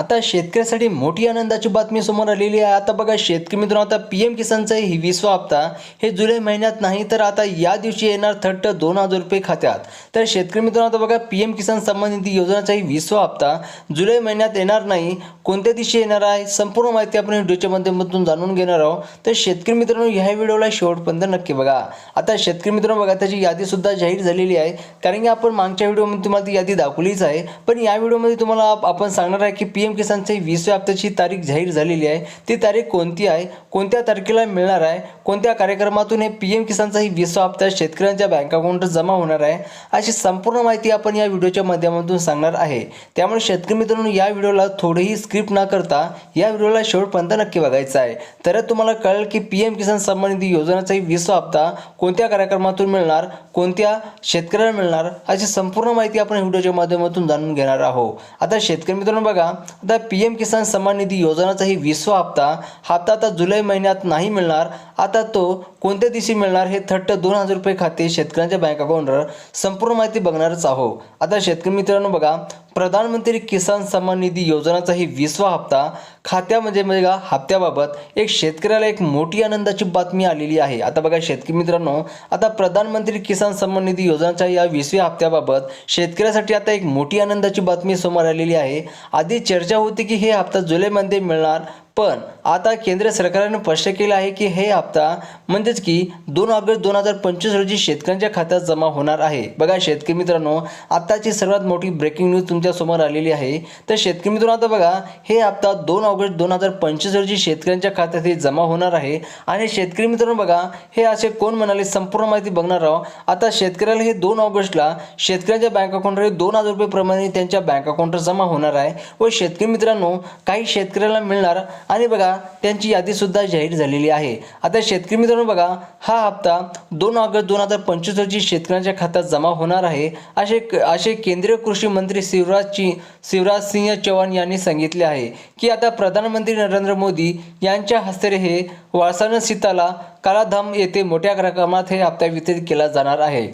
आता शेतकऱ्यासाठी मोठी आनंदाची बातमी समोर आलेली आहे. आता बघा शेतकरी मित्रांनो आता पी एम किसानचा ही विसवा हप्ता हे जुलै महिन्यात नाही तर आता या दिवशी येणार थट्ट दोन हजार रुपये खात्यात. तर शेतकरी मित्रांनो आता बघा पी एम किसान सन्मान निधी योजनाचा ही विसवा हप्ता जुलै महिन्यात येणार नाही. कोणत्या दिवशी येणार आहे संपूर्ण माहिती आपण व्हिडिओच्या माध्यमातून जाणून घेणार आहोत. तर शेतकरी मित्रांनो ह्या व्हिडिओला शेवटपर्यंत नक्की बघा. आता शेतकरी मित्रांनो बघा त्याची यादी सुद्धा जाहीर झालेली आहे. कारण की आपण मागच्या व्हिडिओमध्ये तुम्हाला ती यादी दाखवलीच आहे. पण या व्हिडिओमध्ये तुम्हाला आपण सांगणार आहे की पी एम किसानचे वीसव्या हप्त्याची तारीख जाहीर झालेली आहे. ती तारीख कोणती आहे? कोणत्या तारखेला मिळणार आहे? कोणत्या कार्यक्रमातून हे पी एम किसानचा ही विसवा हप्ता शेतकऱ्यांच्या बँक अकाउंटवर जमा होणार आहे? अशी संपूर्ण माहिती आपण या व्हिडिओच्या माध्यमातून सांगणार आहे. त्यामुळे शेतकरी मित्रांनो या व्हिडिओला थोडीही स्क्रिप्ट न करता या व्हिडिओला शेवटपर्यंत नक्की बघायचं आहे. तर तुम्हाला कळेल की पी एम किसान सन्मान निधी योजनेचा ही विसवा हप्ता कोणत्या कार्यक्रमातून मिळणार? कोणत्या शेतकऱ्याला मिळणार? अशी संपूर्ण माहिती आपण व्हिडिओच्या माध्यमातून जाणून घेणार आहोत. आता शेतकरी मित्रांनो बघा आता पी एम किसान सन्मान निधी योजनाचाही विसवा हप्ता हप्ता आता जुलै महिन्यात नाही मिळणार. आता तो कोणत्या दिवशी मिळणार हे थट्ट दोन हजार रुपये खाते शेतकऱ्यांच्या बँक अकाउंटवर संपूर्ण माहिती बघणारच आहो आता शेतकरी मित्रांनो बघा प्रधानमंत्री किसान सन्मान निधी योजनाचाही ही हप्ता खात्यामध्ये म्हणजे, म्हणजे का हप्त्याबाबत एक शेतकऱ्याला एक मोठी आनंदाची बातमी आलेली आहे. आता बघा शेतकरी मित्रांनो आता प्रधानमंत्री किसान सन्मान निधी योजनाच्या या वीसव्या हप्त्याबाबत शेतकऱ्यासाठी आता एक मोठी आनंदाची बातमी समोर आलेली आहे. आधी चर्चा होती की हे हप्ता जुलैमध्ये मिळणार पण आता केंद्र सरकारने स्पष्ट केलं आहे की हे हप्ता म्हणजेच की दोन ऑगस्ट दोन हजार पंचवीस रोजी शेतकऱ्यांच्या खात्यात जमा होणार आहे. बघा शेतकरी मित्रांनो आताची सर्वात मोठी ब्रेकिंग न्यूज तुमच्यासमोर आलेली आहे. तर शेतकरी मित्रांनो आता बघा हे हप्ता दोन ऑगस्ट दोन हजार पंचवीस रोजी शेतकऱ्यांच्या खात्यात हे जमा होणार आहे. आणि शेतकरी मित्रांनो बघा हे असे कोण म्हणाले संपूर्ण माहिती बघणार आहोत. आता शेतकऱ्याला हे दोन ऑगस्टला शेतकऱ्यांच्या बँक अकाउंटवर दोन हजार रुपये प्रमाणे त्यांच्या बँक अकाउंटवर जमा होणार आहे. व शेतकरी मित्रांनो काही शेतकऱ्याला मिळणार आणि बघा त्यांची यादीसुद्धा जाहीर झालेली आहे. आता शेतकरी मित्रांनो बघा हा हप्ता दोन ऑगस्ट दोन हजार पंचवीस रोजी शेतकऱ्यांच्या खात्यात जमा होणार आहे असे असे केंद्रीय कृषी मंत्री शिवराजची शिवराज सिंह चौहान यांनी सांगितले आहे की आता प्रधानमंत्री नरेंद्र मोदी यांच्या हस्ते हे वाळसानं सीताला कालाधाम येथे मोठ्या कार्यक्रमात हे हप्ता वितरित केला जाणार आहे.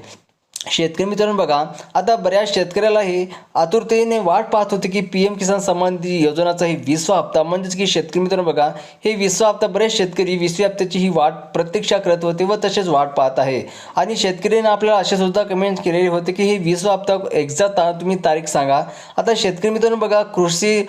शेतकरी मित्रांनो बघा आता बऱ्याच शेतकऱ्याला हे आतुरतेने वाट पाहत होते की पी एम किसान सन्मान योजनाचा ही विसवा हप्ता. म्हणजेच की शेतकरी मित्रांनो बघा हे विसवा हप्ता बरेच शेतकरी विसव्या हप्त्याची ही वाट प्रतीक्षा करत होते व तसेच वाट पाहत आहे. आणि शेतकऱ्यांना आपल्याला असे सुद्धा कमेंट केलेले होते की हे विसवा हप्ता एक्झॅक्ट तुम्ही तारीख सांगा. आता शेतकरी मित्रांनो बघा कृषी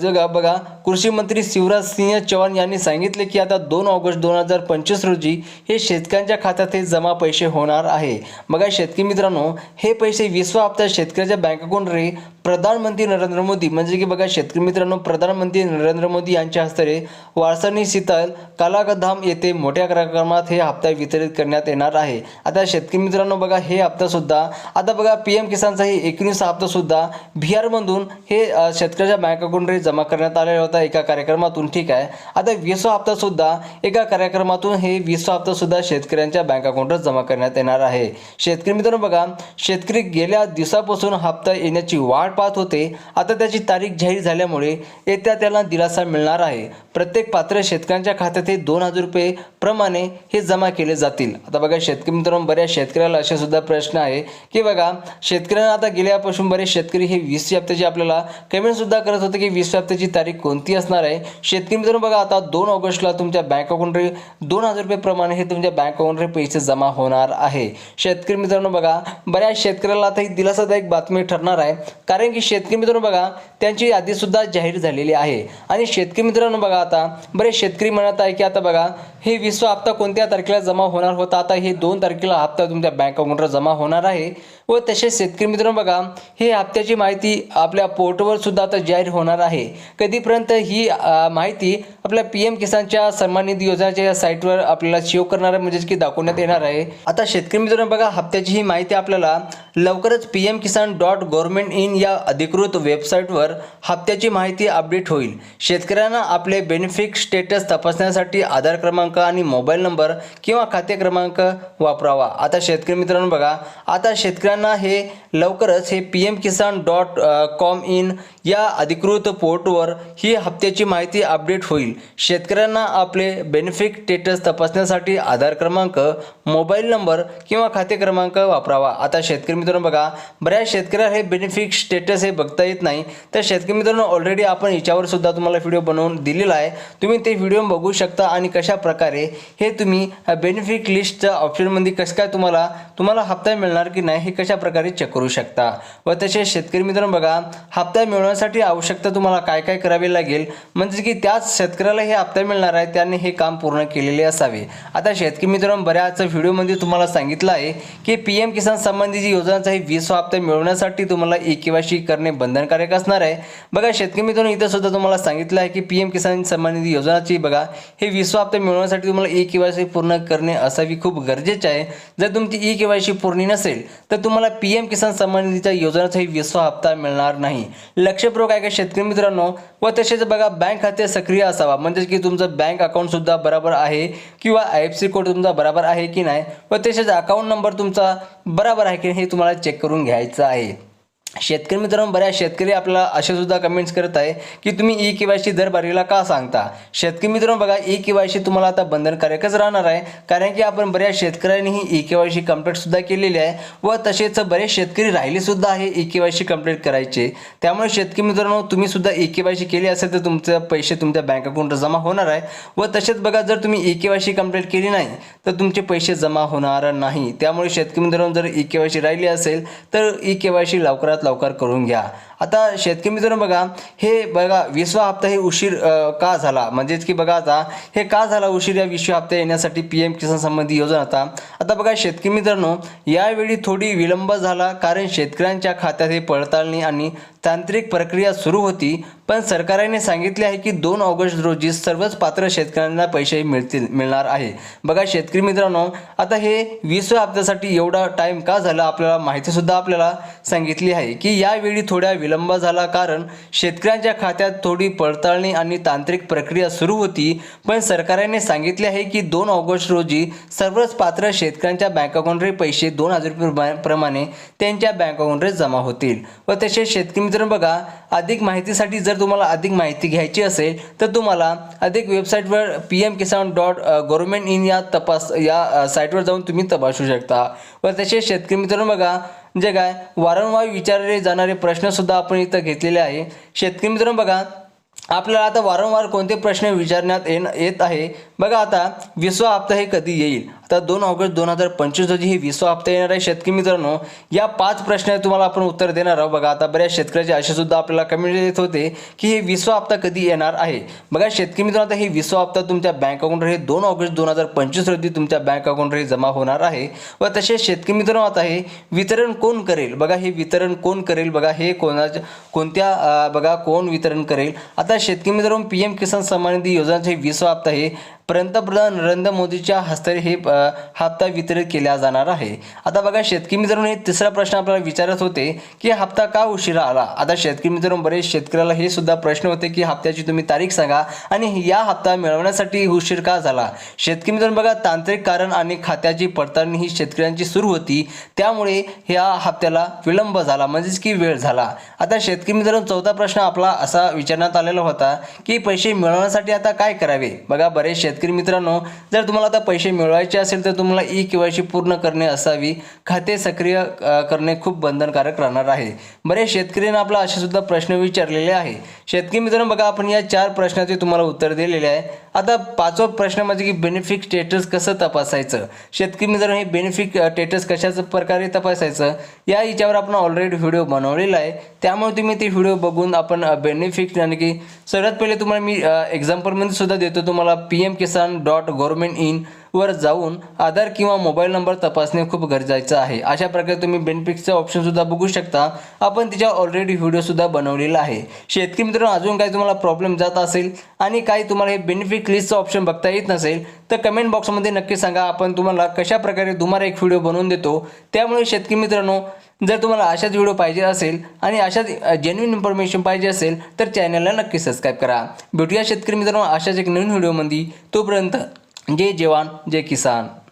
जगा बघा कृषी मंत्री शिवराज सिंह चौहान यांनी सांगितले की आता दोन ऑगस्ट दोन हजार पंचवीस रोजी हे शेतकऱ्यांच्या खात्यात हे जमा पैसे होणार आहे. बघा शेतकरी मित्रांनो हे पैसे विसवा हप्ता शेतकऱ्याच्या बँक अकाउंटवर प्रधानमंत्री नरेंद्र मोदी म्हणजे की बघा शेतकरी मित्रांनो प्रधानमंत्री नरेंद्र मोदी यांच्या हस्ते वारसानी शीतल कलाकधाम येथे मोठ्या कार्यक्रमात हे हप्ता वितरित करण्यात येणार आहे. आता शेतकरी मित्रांनो बघा हे हप्तासुद्धा आता बघा पी एम किसानचा हे एकवीस हप्तासुद्धा बिहारमधून हे शेतकऱ्याच्या बँक अकाउंटवर जमा करण्यात आलेला होता. एका कार्यक्रमातून ठीक आहे. आता वीसवा हप्तासुद्धा एका कार्यक्रमातून हे वीसवा हप्तासुद्धा शेतकऱ्यांच्या बँक अकाउंटवर जमा करण्यात येणार आहे. शेतकरी मित्रांनो बघा शेतकरी गेल्या दिवसापासून हप्ता येण्याची वाट पाहत होते. आता त्याची तारीख जाहीर झाल्यामुळे येत्या त्याला दिलासा मिळणार आहे. प्रत्येक पात्र शेतकऱ्यांच्या खात्यात हे दोन हजार रुपये प्रमाणे हे जमा केले जातील. आता बघा शेतकरी मित्रांनो बऱ्याच शेतकऱ्याला असे सुद्धा प्रश्न आहे की बघा शेतकऱ्यांना आता गेल्यापासून बरेच शेतकरी हे वीस हप्त्याची आपल्याला कमेंट सुद्धा करत होते की वीस हप्त्याची तारीख कोणती असणार आहे. शेतकरी मित्रांनो बघा आता दोन ऑगस्टला तुमच्या बँक अकाउंट दोन हजार रुपये प्रमाणे हे तुमच्या बँक अकाउंटवर पैसे जमा होणार आहे. शेतकरी मित्रांनो बघा बऱ्याच शेतकऱ्याला आता ही दिलासादायक बातमी ठरणार आहे. कारण की शेतकरी मित्रांनो बघा त्यांची यादी सुद्धा जाहीर झालेली आहे. आणि शेतकरी मित्रांनो बघा आता बरेच शेतकरी म्हणत आहे की आता बघा हे विश्व हप्ता कोणत्या तारखेला जमा होणार होता? आता हे दोन तारखेला हप्ता तुमच्या बँक अकाउंटवर जमा होणार आहे. व तसेच शेतकरी मित्रांनो बघा हे हप्त्याची माहिती आपल्या पोर्टवर सुद्धा आता जाहीर होणार आहे. कधीपर्यंत ही माहिती आपल्या पी एम किसानच्या सन्मान निधी योजनेच्या या साईटवर आपल्याला शेव करणार म्हणजेच की दाखवण्यात येणार आहे. आता शेतकरी मित्रांनो बघा हप्त्याची ही माहिती आपल्याला लवकरच P M Kisan dot government in या अधिकृत वेबसाईटवर हप्त्याची माहिती अपडेट होईल. शेतकऱ्यांना आपले बेनिफिट स्टेटस तपासण्यासाठी आधार क्रमांक आणि मोबाईल नंबर किंवा खाते क्रमांक वापरावा. आता शेतकरी मित्रांनो बघा आता शेतकऱ्या शेतकऱ्यांना हे लवकरच हे P M Kisan dot com in या अधिकृत पोर्टवर ही हप्त्याची माहिती अपडेट होईल. शेतकऱ्यांना आपले बेनिफिट स्टेटस तपासण्यासाठी आधार क्रमांक मोबाईल नंबर किंवा खाते क्रमांक वापरावा. आता शेतकरी मित्रांनो बघा बऱ्याच शेतकऱ्याला हे बेनिफिट स्टेटस हे बघता येत नाही. तर शेतकरी मित्रांनो ऑलरेडी आपण याच्यावर सुद्धा तुम्हाला व्हिडिओ बनवून दिलेला आहे. तुम्ही ते व्हिडिओ बघू शकता आणि कशा प्रकारे हे तुम्ही बेनिफिट लिस्टच्या ऑप्शनमध्ये कसं काय तुम्हाला तुम्हाला हप्ता मिळणार की नाही हे कशा प्रकारे चेक करू शकता? व तसेच शेतकरी मित्रांनो बघा हप्ता मिळवण्यासाठी आवश्यकता तुम्हाला काय काय करावे लागेल? म्हणजे की त्याच शेतकऱ्याला हे हप्ता मिळणार आहे त्याने हे काम पूर्ण केलेले असावे. आता शेतकरी मित्रांनो बऱ्याच व्हिडिओमध्ये तुम्हाला सांगितलं आहे की पी एम किसान संबंधीची योजनाचा हे वीस हप्ता मिळवण्यासाठी तुम्हाला ई केवायसी करणे बंधनकारक असणार आहे. बघा शेतकरी मित्रांनो इथं सुद्धा तुम्हाला सांगितलं आहे की पी एम किसान संबंधित योजनाची बघा हे वीस हप्ता मिळवण्यासाठी तुम्हाला ई केवायसी पूर्ण करणे असावी खूप गरजेचे आहे. जर तुमची ई केवायसी पूर्ण नसेल तर तुम्हाला पी एम किसान संबंधीच्या निधीच्या योजनेचाही वीस हप्ता मिळणार नाही. लक्षपूर्वक आहे का शेतकरी मित्रांनो व तसेच बघा बँक खाते सक्रिय असावा. म्हणजे की तुमचं बँक अकाउंटसुद्धा बरोबर आहे किंवा आय एफ सी कोड तुमचा बरोबर आहे की नाही व तसेच अकाउंट नंबर तुमचा बरोबर आहे की नाही हे तुम्हाला चेक करून घ्यायचं आहे. शेतकरी मित्रांनो बऱ्याच शेतकरी आपल्याला असे सुद्धा कमेंट्स करत आहे की तुम्ही ई केवायसी दरबारीला का सांगता? शेतकरी मित्रांनो बघा ई केवायसी तुम्हाला आता बंधनकारकच राहणार आहे. कारण की आपण बऱ्याच शेतकऱ्यांनीही ई के केवायसी कंप्लीट सुद्धा केलेली आहे व तसेच बरेच शेतकरी राहिले सुद्धा आहे ई केवायसी कंप्लीट करायचे. त्यामुळे शेतकरी मित्रांनो तुम्ही सुद्धा ई केवायसी केली असेल तर तुमचे पैसे तुमच्या बँक अकाउंटवर जमा होणार आहे. व तसेच बघा जर तुम्ही ई केवायसी कंप्लीट केली नाही तर तुमचे पैसे जमा होणार नाही. त्यामुळे शेतकरी मित्रांनो जर ई केवायसी राहिली असेल तर ई केवायसी लवकरात लवकर करून घ्या. आता शेतकरी मित्रांनो बघा हे बघा विसवा हप्ता हे उशीर का झाला? म्हणजेच की बघा आता हे का झाला उशीर या विश्व हप्ता येण्यासाठी पी एम किसान संबंधी योजना आता? आता बघा शेतकरी मित्रांनो यावेळी थोडी विलंब झाला कारण शेतकऱ्यांच्या खात्यात हे पडताळणी आणि तांत्रिक प्रक्रिया सुरू होती. पण सरकारने सांगितले आहे की दोन ऑगस्ट रोजी सर्वच पात्र शेतकऱ्यांना पैसे मिळतील मिळणार आहे. बघा शेतकरी मित्रांनो आता हे विश्व हप्त्यासाठी एवढा टाईम का झाला आपल्याला माहितीसुद्धा आपल्याला सांगितली आहे की यावेळी थोड्या विलंब विलंब झाला कारण शेतकऱ्यांच्या खात्यात थोडी पडताळणी आणि तांत्रिक प्रक्रिया सुरू होती. पण सरकारने सांगितले आहे की दोन ऑगस्ट रोजी सर्वच पात्र शेतकऱ्यांच्या बँक अकाउंटवर पैसे दोन हजार रुपये प्रमाणे त्यांच्या बँक अकाउंटवर जमा होतील. व तसेच शेतकरी मित्रांनो बघा अधिक माहितीसाठी जर तुम्हाला अधिक माहिती घ्यायची असेल तर तुम्हाला अधिक वेबसाईटवर P M Kisan dot government in या तपास या साईटवर जाऊन तुम्ही तपासू शकता. व तसेच शेतकरी मित्रांनो बघा जे काय? वारंवार विचारले जाणारे प्रश्नसुद्धा आपण इथं घेतलेले आहे. शेतकरी मित्रांनो बघा आपल्याला आता वारंवार कोणते प्रश्न विचारण्यात येण येत आहे? बघा आता विश्व हप्ता हे कधी येईल? आता दोन ऑगस्ट दोन हजार पंचवीस रोजी हे विश्व हप्ता येणार आहे. शेतकरी मित्रांनो या पाच प्रश्न तुम्हाला आपण उत्तर देणार आहोत. बघा आता बऱ्याच शेतकऱ्याचे असे सुद्धा आपल्याला कमेंट येत होते की हे विश्व हप्ता कधी येणार आहे? बघा शेतकरी मित्रांनो आता हे विश्व हप्ता तुमच्या बँक अकाउंटवर हे दोन ऑगस्ट दोन हजार पंचवीस रोजी तुमच्या बँक अकाउंटवर हे जमा होणार आहे. व तसेच शेतकरी मित्रांनो आता हे वितरण कोण करेल? बघा हे वितरण कोण करेल? बघा हे कोणाच्या कोणत्या बघा कोण वितरण करेल? आता शेतकरी मित्रांनो पी एम किसान सन्मान निधी योजनाचे विश्व हप्ता हे पंतप्रधान नरेंद्र मोदीच्या हस्ते हे हप्ता वितरित केला जाणार आहे. आता बघा शेतकरी मित्रांनो हे तिसरा प्रश्न आपल्याला विचारत होते की हप्ता का उशिरा आला? आता शेतकरी मित्रांनो बरेच शेतकऱ्याला हे सुद्धा प्रश्न होते की हप्त्याची तुम्ही तारीख सांगा आणि या हप्ता मिळवण्यासाठी उशीर का झाला? शेतकरी मित्रांनो बघा तांत्रिक कारण आणि खात्याची पडताळणी ही शेतकऱ्यांची सुरू होती. त्यामुळे ह्या हप्त्याला विलंब झाला म्हणजेच की वेळ झाला. आता शेतकरी मित्रांनो चौथा प्रश्न आपला असा विचारण्यात आलेला होता की पैसे मिळवण्यासाठी आता काय करावे? बघा बरेच शेतकरी मित्रांनो जर तुम्हाला आता पैसे मिळवायचे असेल तर तुम्हाला ई केवायसी पूर्ण करणे असावी. खाते सक्रिय करणे खूप बंधनकारक राहणार आहे. बरेच शेतकऱ्यांना आपला असे सुद्धा प्रश्न विचारलेले आहे. शेतकरी मित्रांनो बघा आपण या चार प्रश्नाचे तुम्हाला उत्तर दिलेले आहे. आता पाचवा प्रश्न म्हणजे की बेनिफिट स्टेटस कसं तपासायचं? शेतकरी मित्रांनो हे बेनिफिट स्टेटस कशाच प्रकारे तपासायचं? या याच्यावर आपण ऑलरेडी व्हिडिओ बनवलेला आहे. त्यामुळे तुम्ही ते व्हिडिओ बघून आपण बेनिफिट आणि की सर्वात पहिले तुम्हाला मी एक्झाम्पलमध्ये सुद्धा देतो. तुम्हाला P M Kisan dot government in वर जाऊन आधार किंवा मोबाईल नंबर तपासणे खूप गरजेचं आहे. अशा प्रकारे तुम्ही बेनिफिटचं ऑप्शन सुद्धा बघू शकता. आपण तिच्या ऑलरेडी व्हिडिओ सुद्धा बनवलेला आहे. शेतकरी मित्रांनो अजून काही तुम्हाला प्रॉब्लेम जात असेल आणि काही तुम्हाला हे बेनिफिट लिस्टचं ऑप्शन बघता येत नसेल तर कमेंट बॉक्समध्ये नक्की सांगा. आपण तुम्हाला कशा प्रकारे तुम्हाला एक व्हिडिओ बनवून देतो त्यामुळे शेतकरी मित्रांनो जर तुम्हाला अशाच व्हिडिओ पाहिजे असेल आणि अशाच जेन्युन इन्फॉर्मेशन पाहिजे असेल तर चॅनलला नक्की सबस्क्राईब करा. भेटूया शेतकरी मित्रांनो अशाच एक नवीन व्हिडिओमध्ये तोपर्यंत जय जवान जय किसान.